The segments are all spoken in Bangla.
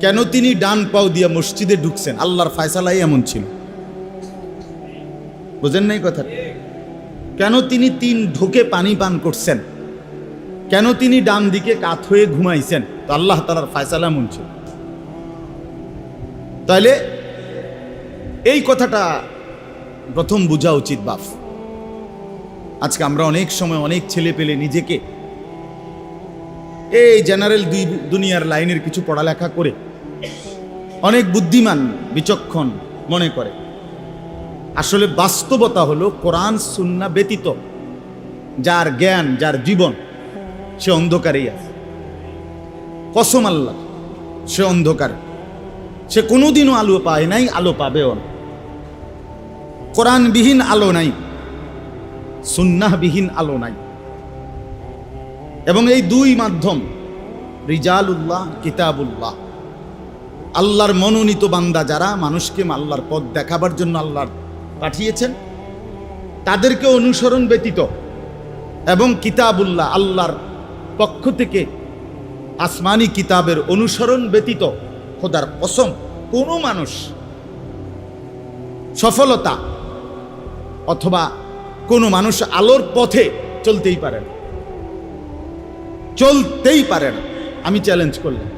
কেন তিনি ডান পাও দিয়া মসজিদে ঢুকছেন? আল্লাহর ফায়সালাই এমন ছিল। বুঝেন নাই কথা? কেন তিনি তিন ঢোকে পানি পান করছেন? কেন তিনি ডান দিকে কাত হয়ে ঘুমাইছেন? তো আল্লাহ তালার ফায়সালা এমন ছিল। তাহলে এই কথাটা প্রথম বোঝা উচিত, বাপ। আজকে আমরা অনেক সময় অনেক ছেলে পেলে নিজেকে এই জেনারেল দুই দুনিয়ার লাইনের কিছু পড়ালেখা করে অনেক বুদ্ধিমান, বিচক্ষণ মনে করে। আসলে বাস্তবতা হলো কোরআন, সুন্না ব্যতীত যার জ্ঞান, যার জীবন, সে অন্ধকারেই আছে। কসম আল্লাহ, সে অন্ধকার। সে কোনোদিনও আলো পায় নাই, আলো পাবেও না। কোরআনবিহীন আলো নাই, সুন্নাহবিহীন আলো নাই। এবং এই দুই মাধ্যম, রিজালুল্লাহ, কিতাবুল্লাহ। আল্লাহর মনোনীত বান্দা যারা, মানুষকে আল্লাহর পথ দেখাবার জন্য আল্লাহর পাঠিয়েছেন, তাদেরকে অনুসরণ ব্যতীত এবং কিতাবুল্লাহ, আল্লাহর পক্ষ থেকে আসমানি কিতাবের অনুসরণ ব্যতীত খোদার কসম, কোনো মানুষ সফলতা অথবা কোনো মানুষ আলোর পথে চলতেই পারে না। চলতেই পারে না। আমি চ্যালেঞ্জ করলাম।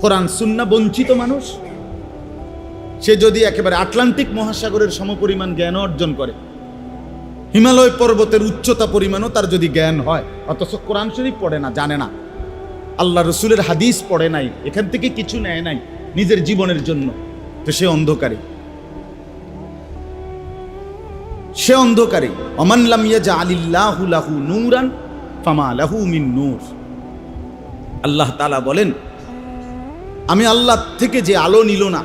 কোরআন সুন্না বঞ্চিত মানুষ, সে যদি একেবারে আটলান্টিক মহাসাগরের সমপরিমাণ জ্ঞান অর্জন করে, হিমালয় পর্বতের উচ্চতা পরিমাণও তার যদি জ্ঞান হয়, অথচ কোরআন শরীফ পড়ে না, জানে না। আল্লাহ রসুলের হাদিস পড়ে নাই, এখান থেকে কিছু নেয় নাই, নিজের জীবনের জন্য। তো সে অন্ধকারে। সে অন্ধকারে। অমানলাম ইয়াজা আলিল্লাহু লাহু নূরান ফামা লাহু মিন নূর। আল্লাহ তালা বলেন, আমি আল্লাহ থেকে যে আলো নিল না,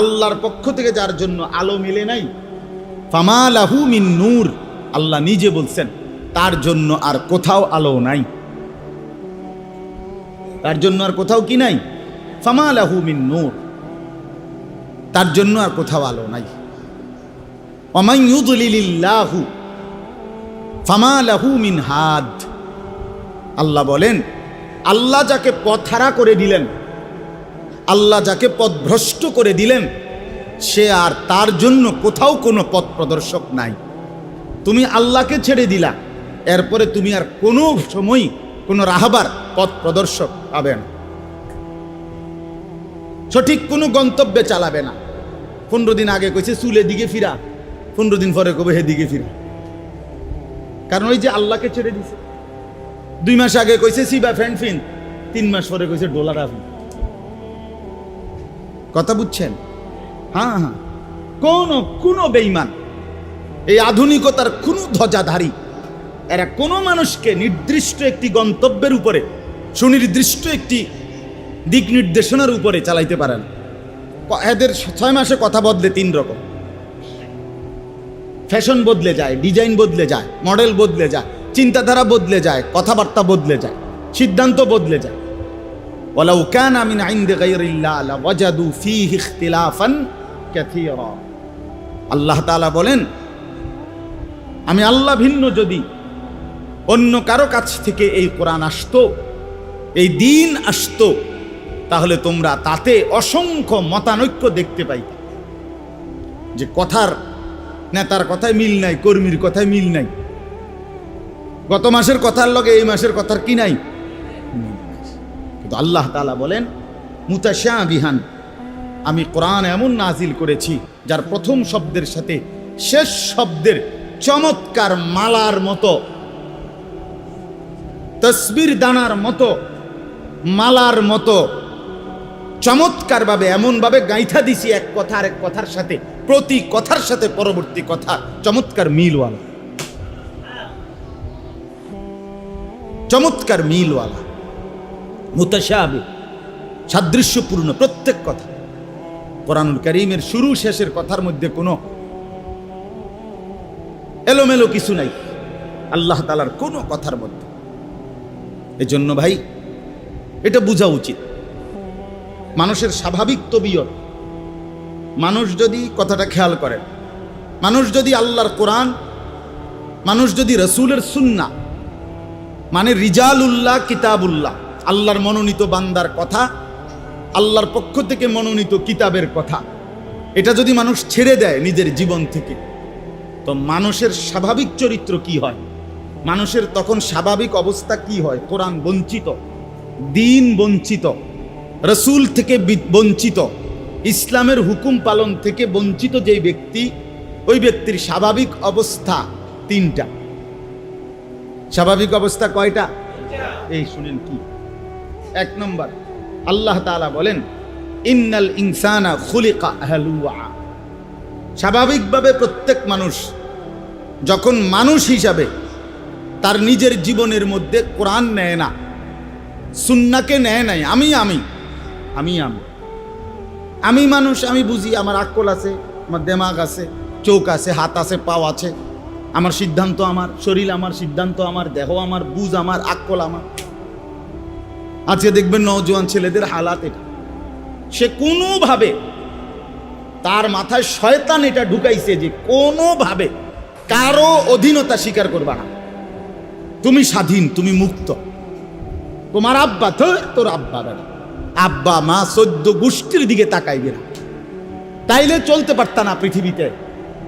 আল্লাহর পক্ষ থেকে যার জন্য আলো মেলে নাই, ফামা লাহু মিন নূর, আল্লাহ নিজে বলছেন, তার জন্য আর কোথাও আলো নাই। তার জন্য আর কোথাও কি নাই? ফামা লাহু মিন নূর, তার জন্য আর কোথাও আলো নাই। অমাই ইউদলিলিল্লাহু ফামা হাদ। আল্লাহ বলেন, আল্লাহ যাকে পথহারা করে দিলেন, আল্লাহ যাকে পথভ্রষ্ট করে দিলেন, সে আর তার জন্য কোথাও কোনো পথ প্রদর্শক নাই। তুমি আল্লাহকে ছেড়ে দিলা, এরপরে তুমি আর কোনো সময় কোনো রাহাবার পথ প্রদর্শক পাবে না। সঠিক কোনো গন্তব্যে চালাবে না। পনেরো দিন আগে কইছে, চুলের দিকে ফিরা। পনেরো দিন পরে কবে হেদিকে ফিরা। কারণ ওই যে আল্লাহকে ছেড়ে দিছে। দুই মাস আগে কইছে সিবা ফ্যানফিন তিন মাস পরে কইছে, ডোলার আফিন কথা বুঝছেন? হ্যাঁ হ্যাঁ। কোন, কোনো বেইমান এই আধুনিকতার কোনো ধ্বজাধারী এরা কোনো মানুষকে নির্দিষ্ট একটি গন্তব্যের উপরে, সুনির্দিষ্ট একটি দিক নির্দেশনার উপরে চালাইতে পারেন এদের ছয় মাসে কথা বদলে তিন রকম। ফ্যাশন বদলে যায়, ডিজাইন বদলে যায়, মডেল বদলে যায়, চিন্তাধারা বদলে যায়, কথাবার্তা বদলে যায়, সিদ্ধান্ত বদলে যায়। ওলাউ কান আমিন আইন্দে গাইরিল্লাহ ওয়াজাদু ফি ইখতিলাফান কাথীরা। আল্লাহ তাআলা বলেন, আমি আল্লাহ ভিন্ন যদি অন্য কারও কাছ থেকে এই কোরআন আসতো, এই দিন আসতো, তাহলে তোমরা তাতে অসংখ্য মতানৈক্য দেখতে পাই যে কথার নেতার কথায় মিল নাই, কর্মীর কথায় মিল নাই। গত মাসের কথার লগে এই মাসের কথার কি নাই? কিন্তু আল্লাহ তালা বলেন মুতাশা বিহান আমি কোরআন এমন নাজিল করেছি, যার প্রথম শব্দের সাথে শেষ শব্দের চমৎকার মালার মতো, তসবির দানার মতো, মালার মতো, চমৎকারভাবে, এমনভাবে গাইথা দিছি এক কথা আর এক কথার সাথে। প্রতি কথার সাথে পরবর্তী কথা, চমৎকার মিলওয়ালা। চমৎকার মিলওয়ালা। মুতাশাবি, সাদৃশ্যপূর্ণ প্রত্যেক কথা। কোরআনুল করিমের শুরু শেষের কথার মধ্যে কোনো এলোমেলো কিছু নাই। আল্লাহ তালার কোনো কথার মধ্যে। এজন্য ভাই, এটা বোঝা উচিত। মানুষের স্বাভাবিক তবিয়ত মানুষ যদি কথাটা খেয়াল করেন মানুষ যদি আল্লাহর কোরআন, মানুষ যদি রসুলের সুন্না মানে রিজাল রিজালুল্লাহ কিতাবুল্লাহ, আল্লাহর মনোনীত বান্দার কথা, আল্লাহর পক্ষ থেকে মনোনীত কিতাবের কথা, এটা যদি মানুষ ছেড়ে দেয় নিজের জীবন থেকে, তো মানুষের স্বাভাবিক চরিত্র কি হয়? মানুষের তখন স্বাভাবিক অবস্থা কি হয়? কোরআন বঞ্চিত, দিন বঞ্চিত, রসুল থেকে বঞ্চিত ইসলামের হুকুম পালন থেকে বঞ্চিত যেই ব্যক্তি, ওই ব্যক্তির স্বাভাবিক অবস্থা তিনটা। স্বাভাবিক অবস্থা কয়টা? এই শুনেন কি? এক নম্বর, আল্লাহ তাআলা বলেন, ইন্নাল ইনসানা খুলিকা হালুয়া স্বাভাবিকভাবে প্রত্যেক মানুষ, যখন মানুষ হিসাবে তার নিজের জীবনের মধ্যে কোরআন নেয় না, সুন্নাকে নেয় নাই, আমি আমি আমি আমি। আমি মানুষ, আমি বুঝি আমার আকল আছে, আমার দেমাগ আছে, চোখ আছে, হাত আছে, পাও আছে। আমার সিদ্ধান্ত আমার, শরীর আমার, সিদ্ধান্ত আমার, দেহ আমার, বুঝ আমার আকল আমার। আজকে দেখবেন নওজোয়ান ছেলেদের হালাত এটা। সে কোনোভাবে তার মাথায় শয়তান এটা ঢুকাইছে যে কোনোভাবে কারও অধীনতা স্বীকার করবা না। তুমি স্বাধীন, তুমি মুক্ত। তোমার আব্বা তোর আব্বা বেটা আব্বা, মা, সদ্য গোষ্ঠীর দিকে তাকাইবে না। তাইলে চলতে পারতা না পৃথিবীতে।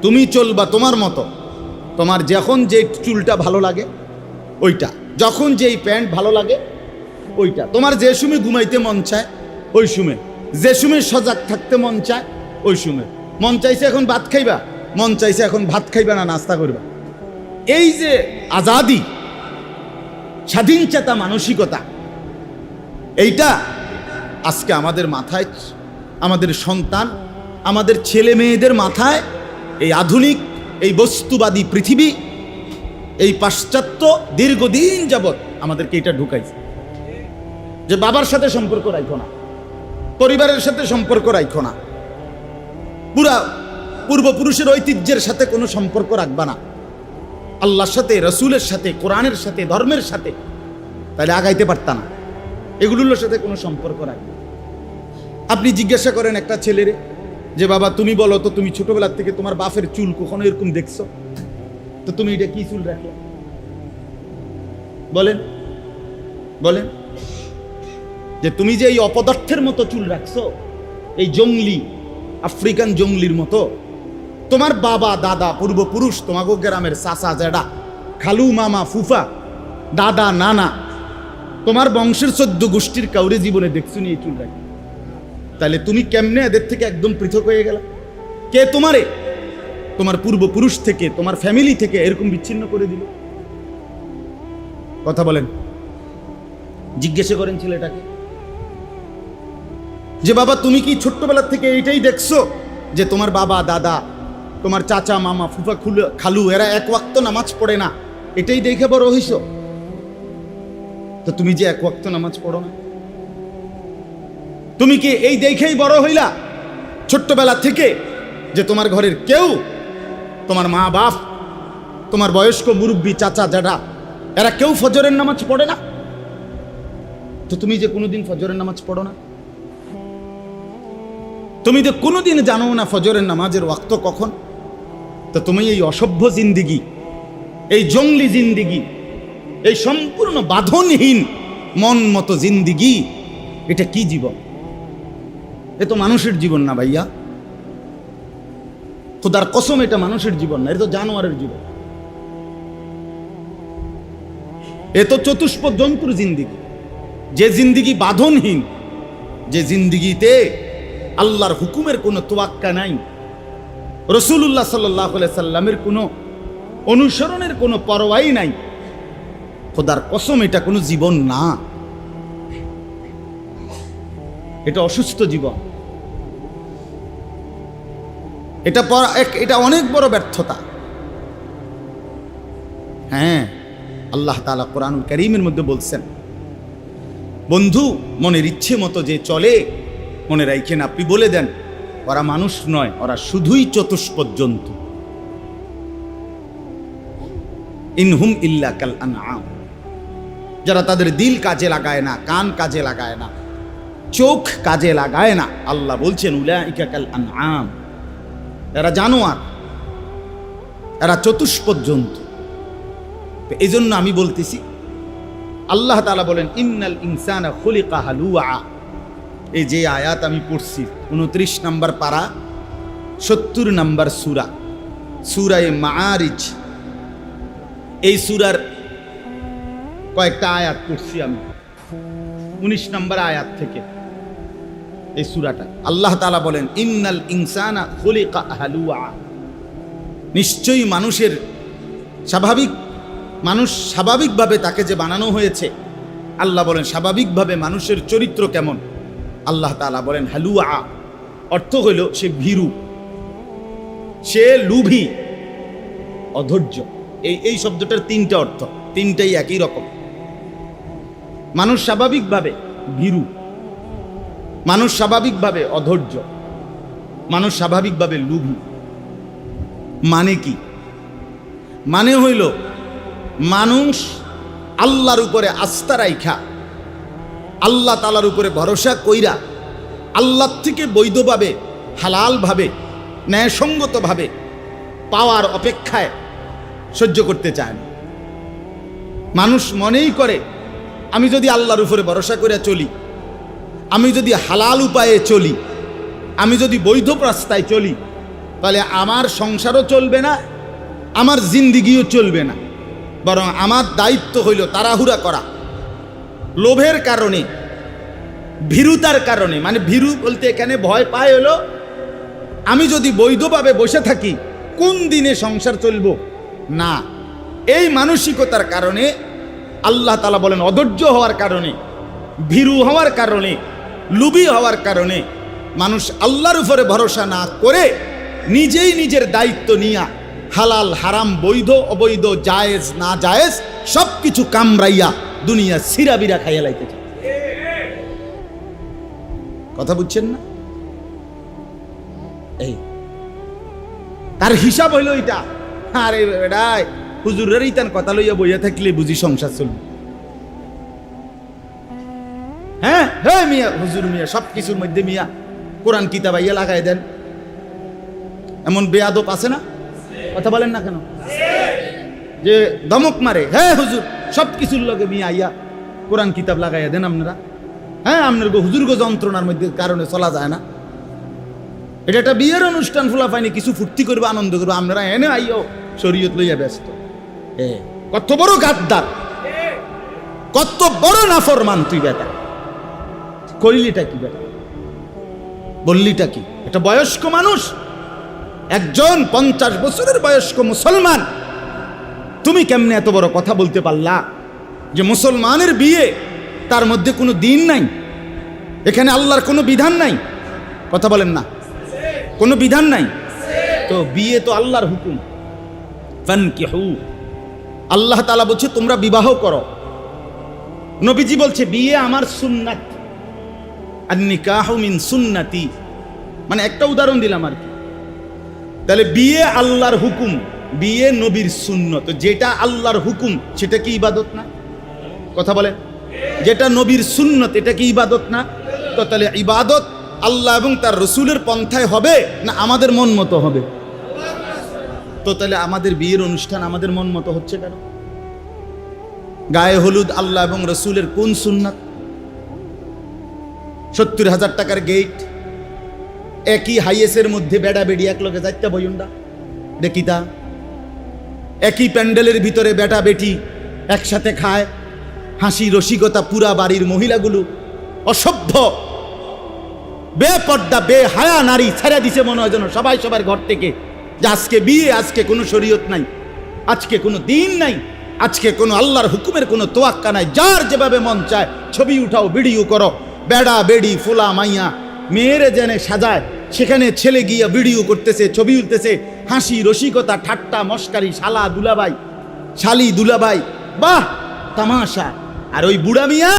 তুমি চলবা তোমার মতো। তোমার যখন যে চুলটা ভালো লাগে, ওইটা। যখন যেই প্যান্ট ভালো লাগে, ওইটা। তোমার যে সময় ঘুমাইতে মন চায়, ওই সময় যে সময় সজাগ থাকতে মন চায়, ওই সময় মন চাইছে এখন ভাত খাইবা, মন চাইছে এখন ভাত খাইবা না নাস্তা করবা। এই যে আজাদি স্বাধীন চেতা মানসিকতা, এইটা আজকে আমাদের মাথায়, আমাদের সন্তান, আমাদের ছেলে মেয়েদের মাথায় এই আধুনিক, এই বস্তুবাদী পৃথিবী, এই পাশ্চাত্য দীর্ঘদিন যাবৎ আমাদেরকে এটা ঢুকাইছে। যে বাবার সাথে সম্পর্ক রাখো না, পরিবারের সাথে সম্পর্ক রাখো না, পুরা পূর্বপুরুষের ঐতিহ্যের সাথে কোনো সম্পর্ক রাখবা না। আল্লাহর সাথে, রসুলের সাথে, কোরআনের সাথে, ধর্মের সাথে, তাহলে আগাইতে পারতা না। এগুলোর সাথে কোনো সম্পর্ক রাখবে আপনি জিজ্ঞাসা করেন একটা ছেলেরে যে, বাবা, তুমি বলো তো, তুমি ছোটবেলার থেকে তোমার বাফের চুল কখনো এরকম দেখছ? তো তুমি এটা কি চুল রাখলে? বলেন বলেন। যে, তুমি যে এই অপদার্থের মতো চুল রাখছো, এই জঙ্গলি, আফ্রিকান জঙ্গলির মতো, তোমার বাবা, দাদা, পূর্বপুরুষ, তোমাগো গ্রামের চাচা জেডা খালু, মামা, ফুফা, দাদা, নানা তোমার বংশের চোদ্দ গোষ্ঠীর কাউরে জীবনে দেখছ নি এই চুল রাখি তাহলে তুমি কেমনে এদের থেকে একদম পৃথক হয়ে গেল? কে তোমারে? তোমার পূর্বপুরুষ থেকে, তোমার ফ্যামিলি থেকে এরকম বিচ্ছিন্ন করে দিল? কথা বলেন। জিজ্ঞেসে করেন ছেলেটাকে। যে বাবা, তুমি কি ছোট্টবেলার থেকে এইটাই দেখছ? যে তোমার বাবা, দাদা, তোমার চাচা, মামা, ফুফা, খুলু, খালু, এরা এক ওয়াক্ত নামাজ পড়ে না। এটাই দেখে বড় হইছো? তো তুমি যে এক ওয়াক্ত নামাজ পড়ো না? তুমি কি এই দেখেই বড় হইলা? ছোট্টবেলা থেকে যে তোমার ঘরের কেউ, তোমার মা বাপ, তোমার বয়স্ক মুরব্বী, চাচা, জাডা, এরা কেউ ফজরের নামাজ পড়ে না? তো তুমি যে কোনোদিন ফজরের নামাজ পড়ো না? তুমি যে কোনোদিন জানো না ফজরের নামাজের ওয়াক্ত কখন? তো তুমি এই অসভ্য জিন্দিগি, এই জঙ্গলি জিন্দিগি এই সম্পূর্ণ বাঁধনহীন, মন মতো জিন্দিগি, এটা কি জীবন? এ তো মানুষের জীবন না ভাইয়া। খোদার কসম, এটা মানুষের জীবন না, এটা তো জানোয়ারের জীবন। এ তো চতুষ্প জন্তুর জিন্দিগি। যে জিন্দিগি বাঁধনহীন, যে জিন্দিগিতে আল্লাহর হুকুমের কোনো তোয়াক্কা নাই। রসুল্লাহ সাল্লাহ সাল্লামের কোনো অনুসরণের কোনো পরোয়াই নাই। খোদার কসম, এটা কোনো জীবন না। এটা অসুস্থ জীবন। এটা এক- এটা অনেক বড় ব্যর্থতা। হ্যাঁ আল্লাহ তালা কোরআনুল করিমের মধ্যে বলছেন, বন্ধু, মনের ইচ্ছে মতো যে চলে, মনে রাখেন আপনি বলে দেন, ওরা মানুষ নয়, ওরা শুধুই চতুষ্পদ জন্তু। ইনহুম ইল্লা কাল আনআম। যারা তাদের দিল কাজে লাগায় না, কান কাজে লাগায় না, চোখ কাজে লাগায় না। আল্লাহ বলছেন আনআম। এরা জানোয়ার, এরা চতুষ্পদ জন্তু। এই জন্য আমি বলতেছি, আল্লাহ তাআলা বলেন, ইন্নাল ইনসানা এই যে আয়াত আমি পড়ছি, উনত্রিশ নম্বর পারা, সত্তর নম্বর সুরা, সুরায় মাআরিজ। এই সুরার কয়েকটা আয়াত পড়ছি আমি। উনিশ নম্বর আয়াত থেকে এই সুরাটা। আল্লাহ তাআলা বলেন, ইন্নাল ইনসানা খুলিকা হালুয়া নিশ্চয়ই মানুষের স্বাভাবিক, মানুষ স্বাভাবিকভাবে তাকে যে বানানো হয়েছে, আল্লাহ বলেন, স্বাভাবিকভাবে মানুষের চরিত্র কেমন? আল্লাহ তাআলা বলেন, হালুয়া। অর্থ হইল সে ভীরু, সে লুভি, অধৈর্য। এই এই শব্দটার তিনটা অর্থ, তিনটাই একই রকম। মানুষ স্বাভাবিকভাবে ভীরু, মানুষ স্বাভাবিকভাবে অধৈর্য, মানুষ স্বাভাবিকভাবে লুভি। মানে কি? মানে হইল মানুষ আল্লাহর উপরে আস্থা রাইখা, আল্লাহ তালার উপরে ভরসা কইরা আল্লাহ থেকে বৈধভাবে, হালালভাবে, ন্যায়সঙ্গতভাবে পাওয়ার অপেক্ষায় সহ্য করতে চায় না। মানুষ মনেই করে আমি যদি আল্লাহর উপরে ভরসা করে চলি, আমি যদি হালাল উপায়ে চলি, আমি যদি বৈধ রাস্তায় চলি, তাহলে আমার সংসারও চলবে না, আমার জিন্দিগিও চলবে না। বরং আমার দায়িত্ব হইল তাড়াহুড়া করা। লোভের কারণে, ভীরুতার কারণে মানে ভীরু বলতে এখানে ভয় পায় হলো, আমি যদি বৈধভাবে বসে থাকি, কোন দিনে সংসার চলব? না। এই মানসিকতার কারণে আল্লাহ তালা বলেন, অধৈর্য হওয়ার কারণে, ভীরু হওয়ার কারণে, লুবি হওয়ার কারণে মানুষ আল্লাহর উপরে ভরসা না করে নিজেই নিজের দায়িত্ব নিয়া হালাল, হারাম, বৈধ, অবৈধ, জায়েজ, না জায়েজ সব কিছু কামড়াইয়া দুনিয়া সিরা বিরা খাইয়া লাইতে চায়। কথা বুঝছেন না? এই, তার হিসাব হইল এটা আরে বেড়াই হুজুরের ইতান কথা লইয়া বইয়া থাকলে বুঝি সংসার চলবে। হ্যাঁ? হ্যাঁ মিয়া, হুজুর মিয়া সব কিছুর মধ্যে মিয়া, কোরআন কিতাব আইয়া লাগাই দেন। এমন বেয়াদব আছে না? কথা বলেন না কেন? যে ধমক মারে হ্যাঁ হুজুর সব কিছুর লগে মিয়া আইয়া কোরআন কিতাব লাগাইয়া দেন আপনারা। হ্যাঁ আপনার হুজুর গো যন্ত্রণার মধ্যে কারণে চলা যায় না। এটা একটা বিয়ের অনুষ্ঠান ফুলা পাইনি কিছু ফুর্তি করবে, আনন্দ করবে, আপনারা এনে আইও শরীয়ত লইয়া ব্যস্ত। কত বড় গাদ্দার, কত বড় নাফরমান তুই বেটা। কইলিটা কি বেটা? বললিটা কি? এটা বয়স্ক মানুষ, একজন পঞ্চাশ বছরের বয়স্ক মুসলমান। তুমি কেমনে এত বড় কথা বলতে পারলা? যে মুসলমানের বিয়ে তার মধ্যে কোনো দিন নাই, এখানে আল্লাহর কোনো বিধান নাই। কথা বলেন না। কোনো বিধান নাই। তো বিয়ে তো আল্লাহর হুকুম। ফানকিহু। আল্লাহ তালা বলছে, তোমরা বিবাহ করো। নবীজি বলছে, বিয়ে আমার সুন্নাত। আর নিকাহ মিন সুন্নাতি। মানে একটা উদাহরণ দিলাম আর কি। তাহলে বিয়ে আল্লাহর হুকুম, বিয়ে নবীর সুন্নত। যেটা আল্লাহর হুকুম, সেটা কি ইবাদত না? কথা বলে যেটা নবীর সুন্নত, এটা কি ইবাদত না? তো তাহলে ইবাদত আল্লাহ এবং তার রসুলের পন্থায় হবে না আমাদের মন মতো হবে? তো তাহলে আমাদের বিয়ের অনুষ্ঠান আমাদের মন মতো হচ্ছে কেন? গায়ে হলুদ আল্লাহ এবং রসুলের কোন সুন্নাত? সত্তর হাজার টাকার গেট একই হাইয়েসের মধ্যে বেড়া বেড়ি এক লোকে যাইতে বইন্ডা। দেখিতা একই প্যান্ডেলের ভিতরে বেটা বেটি একসাথে খায়, হাসি রসিকতা পুরা বাড়ির মহিলাগুলো অসভ্য। বেপর্দা বে হায়া নারী ছেড়ে দিছে মনে হয় যেন সবাই সবার ঘর থেকে। যে আজকে বিয়ে, আজকে কোনো শরীয়ত নাই, আজকে কোনো দিন নাই, আজকে কোনো আল্লাহর হুকুমের কোনো তোয়াক্কা নাই, যার যেভাবে মন চায়, ছবি উঠাও, ভিডিও করো, বেড়া, বেড়ি, ফুলা, মাইয়া, মেয়েরে জেনে সাজায়, সেখানে ছেলে গিয়া ভিডিও করতেছে, ছবি উঠতেছে হাসি, রসিকতা, ঠাট্টা, মস্কারি, শালা দুলাবাই শালি দুলাবাই বাহ, তামাশা, আর ওই বুড়া মিয়া